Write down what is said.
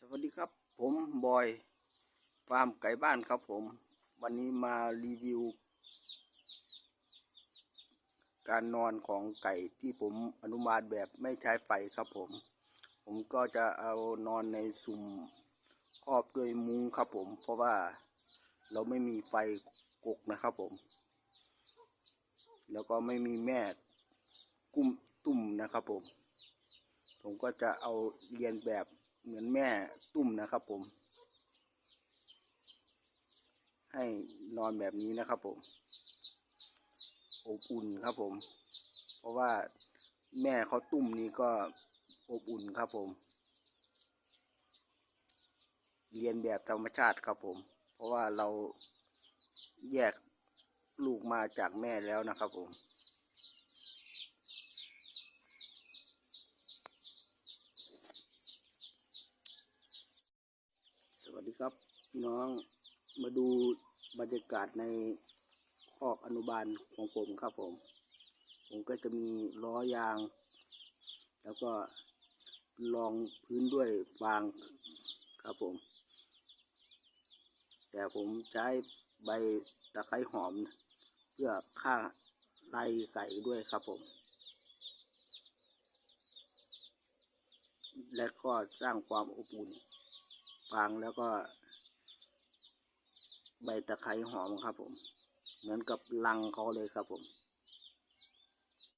สวัสดีครับผมบอยฟาร์มไก่บ้านครับผม วันนี้มารีวิว การนอนของไก่ที่ผมอนุบาลแบบไม่ใช้ไฟครับผม ผมก็จะเอานอนในสุ่มครอบด้วยมุ้งครับผม เพราะว่าเราไม่มีไฟกกนะครับผม แล้วก็ไม่มีแม่กุ้มตุ่มนะครับผม ผมก็จะเอาเรียนแบบ เหมือนแม่ตุ่มนะครับผม ให้นอนแบบนี้นะครับผม อบอุ่นครับผม เพราะว่าแม่เขาตุ่มนี้ก็อบอุ่นครับผม เรียนแบบธรรมชาติครับผม เพราะว่าเราแยกลูกมาจากแม่แล้วนะครับผม สวัสดี ครับพี่น้องมาดูบรรยากาศในคอกอนุบาลของผมครับผม ผมก็จะมีล้อยาง แล้วก็รองพื้นด้วยฟางครับผม แต่ผมใช้ใบตะไคร้หอม เพื่อฆ่าไล่ไก่ด้วยครับผม และก็สร้างความอบอุ่น ฟางแล้วก็ ใบตะไคร้หอมครับผม เหมือนกับลังเขาเลยครับผม